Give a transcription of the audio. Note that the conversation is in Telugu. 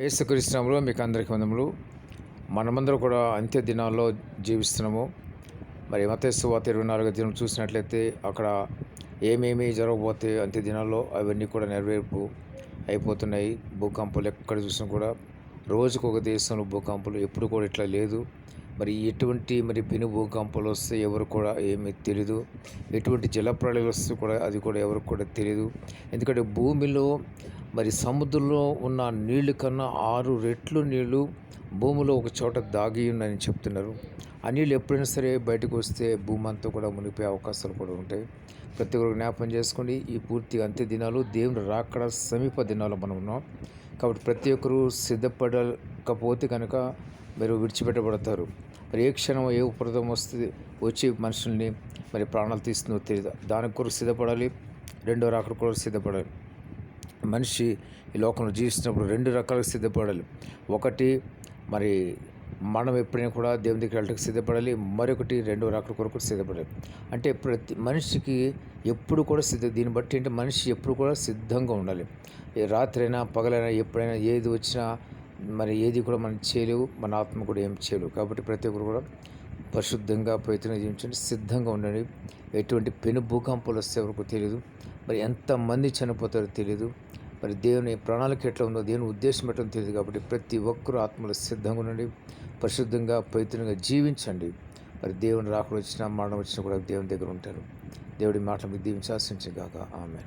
యేసుక్రీస్తునామములో మీకు అందరికీ వందములు. మనమందరం కూడా అంత్య దినాల్లో జీవిస్తున్నాము. మరి మతేసు ఇరవై నాలుగో దినం చూసినట్లయితే అక్కడ ఏమేమి జరగబోతే అంత్య దినాల్లో అవన్నీ కూడా నెరవేర్పు అయిపోతున్నాయి. భూకంపాలు ఎక్కడ చూసినా కూడా రోజుకు ఒక దేశంలో భూకంపాలు ఎప్పుడు కూడా ఇట్లా లేదు. మరి ఎటువంటి మరి పెను భూకంపాలు వస్తే ఎవరు కూడా ఏమీ తెలియదు ఎటువంటి జలప్రళయాలు వస్తే కూడా అది కూడా ఎవరికి కూడా తెలియదు ఎందుకంటే భూమిలో మరి సముద్రంలో ఉన్న నీళ్ళు కన్నా ఆరు రెట్లు నీళ్ళు భూమిలో ఒక చోట దాగి ఉందని చెప్తున్నారు. ఆ నీళ్ళు ఎప్పుడైనా సరే బయటకు వస్తే భూమి అంతా కూడా మునిగిపోయే అవకాశాలు కూడా ఉంటాయి. ప్రతి ఒక్కరు జ్ఞాపం చేసుకోండి ఈ పూర్తి అంత్య దినాలు దేవుని రాకడ సమీప దినాలు మనం ఉన్నాం. కాబట్టి ప్రతి ఒక్కరూ సిద్ధపడకపోతే కనుక మీరు విడిచిపెట్టబడతారు. మరి ఏ క్షణం ఏ ఉపరదం వస్తుంది? వచ్చి మనుషుల్ని మరి ప్రాణాలు తీస్తుందో తెలియదు దానికి కొరకు సిద్ధపడాలి. రెండో రాకడ కూడా సిద్ధపడాలి. మనిషి ఈ లోకంలో జీవిస్తున్నప్పుడు రెండు రకాలుగా సిద్ధపడాలి. ఒకటి మరి మనం ఎప్పుడైనా కూడా దేవుని దగ్గర వెళ్ళడానికి సిద్ధపడాలి. మరొకటి రెండో రాకడ కొరకు సిద్ధపడాలి. అంటే ప్రతి మనిషికి ఎప్పుడు కూడా సిద్ధ దీన్ని బట్టి అంటే మనిషి ఎప్పుడు కూడా సిద్ధంగా ఉండాలి. రాత్రైనా పగలైనా ఎప్పుడైనా ఏది వచ్చినా మరి ఏది కూడా మనం చేయలేవు మన ఆత్మ కూడా ఏం చేయలేవు. కాబట్టి ప్రతి ఒక్కరు కూడా పరిశుద్ధంగా పవిత్రంగా జీవించండి సిద్ధంగా ఉండండి. ఎటువంటి పెను భూకంపాలు వస్తే ఎవరికి తెలియదు మరి ఎంతమంది చనిపోతారో తెలియదు మరి దేవుని ప్రణాళిక ఎట్లా ఉందో దేవుని ఉద్దేశం ఎట్లా తెలియదు కాబట్టి ప్రతి ఒక్కరూ ఆత్మలో సిద్ధంగా ఉండండి పరిశుద్ధంగా పవిత్రంగా జీవించండి. మరి దేవుని రాకుండా వచ్చినా మరణం వచ్చినా కూడా దేవుని దగ్గర ఉంటారు. దేవుడి మాటలు దీవించి కాక ఆమె